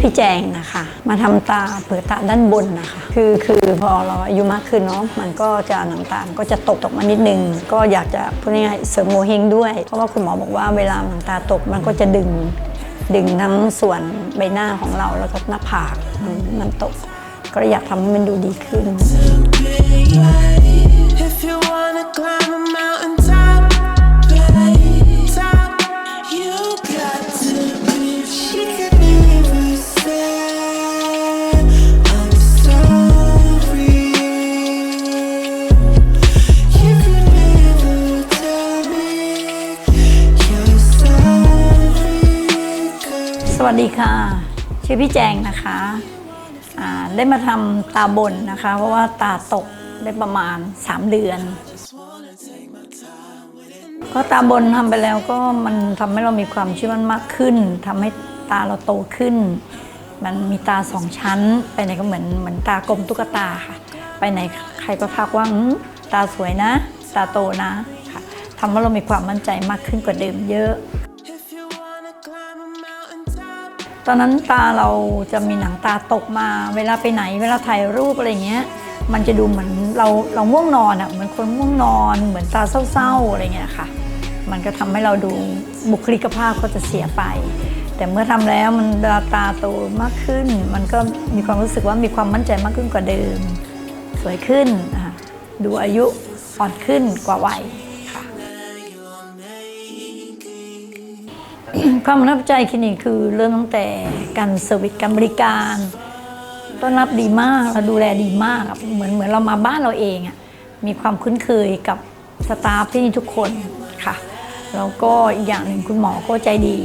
พี่แจงนะคะ มาทำตาเปิดตาด้านบนนะคะ คือคือพอเราอายุมากขึ้นเนาะมันก็จะหนังตาก็จะตกตกมานิดนึง ก็อยากจะพูดง่ายๆเสริมโมเฮงด้วย เพราะว่าคุณหมอบอกว่าเวลาหนังตาตกมันก็จะดึงดึงทั้งส่วนใบหน้าของเราแล้วก็หน้าผากมันตก ก็อยากทำให้มันดูดีขึ้น สวัสดีค่ะ ชื่อพี่แจงนะคะได้มาทำตาบนนะคะ เพราะว่าตาตกได้ประมาณ 3 เดือน ก็ตาบนทำไปแล้วก็มันทำให้เรามีความเชื่อมั่นมากขึ้นทำให้ตาเราโตขึ้น มันมีตาสองชั้น ไปไหนก็เหมือนเหมือนตากลมตุ๊กตาค่ะ ไปไหนใครก็ทักว่าตาสวยนะ ตาโตนะค่ะทำให้เรามีความมั่นใจมากขึ้นกว่าเดิมเยอะ ตอนนั้นตาเราจะมีหนังตาตกมา เวลาไปไหน เวลาถ่ายรูปอะไรเงี้ย มันจะดูเหมือนเราเราง่วงนอนอะ่ะเหมือนคนง่วงนอน เหมือนตาเศร้าๆอะไรเงี้ยค่ะ มันก็ทำให้เราดูบุคลิกภาพก็จะเสียไป แต่เมื่อทำแล้วมันาตาโตมากขึ้น มันก็มีความรู้สึกว่ามีความมั่นใจมากขึ้นกว่าเดิม สวยขึ้นดูอายุอ่อนขึ้นกว่าวัย ความประทับใจคลินิกคือเริ่มตั้งแต่การเซอร์วิสการบริการต้อนรับดีมากเราดูแลดีมากเหมือนเหมือนเรามาบ้านเราเองอะมีความคุ้นเคยกับสตาฟที่นี่ทุกคนค่ะแล้วก็อีกอย่างหนึ่งคุณหมอก็ใจดี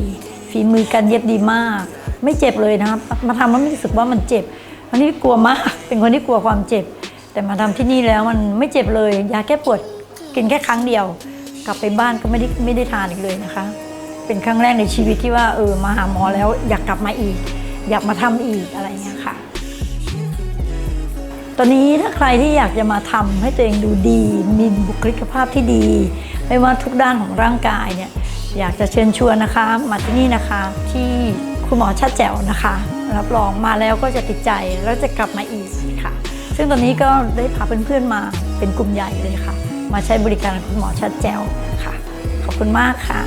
ฝีมือการเย็บดีมาก ไม่เจ็บเลยนะครับ มาทำแล้วไม่รู้สึกว่ามันเจ็บอันนี้กลัวมากเป็นคนที่กลัวความเจ็บ แต่มาทำที่นี่แล้วมันไม่เจ็บเลยยาแก้ปวดกินแค่ครั้งเดียว กลับไปบ้านก็ไม่ได้ไม่ได้ทานอีกเลยนะคะ เป็นครั้งแรกในชีวิตที่ว่าเออมาหาหมอแล้วอยากกลับมาอีก อยากมาทำอีกอะไรเงี้ยค่ะ ตอนนี้ถ้าใครที่อยากจะมาทำให้ตัวเองดูดี มีบุคลิกภาพที่ดี ไม่ว่าทุกด้านของร่างกายเนี่ยอยากจะเชิญชวนนะคะ มาที่นี่นะคะที่คุณหมอชัดแจ๋วนะคะ รับรองมาแล้วก็จะติดใจแล้วจะกลับมาอีกค่ะ ซึ่งตอนนี้ก็ได้พาเพื่อนๆมาเป็นกลุ่มใหญ่เลยค่ะ มาใช้บริการคุณหมอชัดแจ๋วค่ะ ขอบคุณมากค่ะ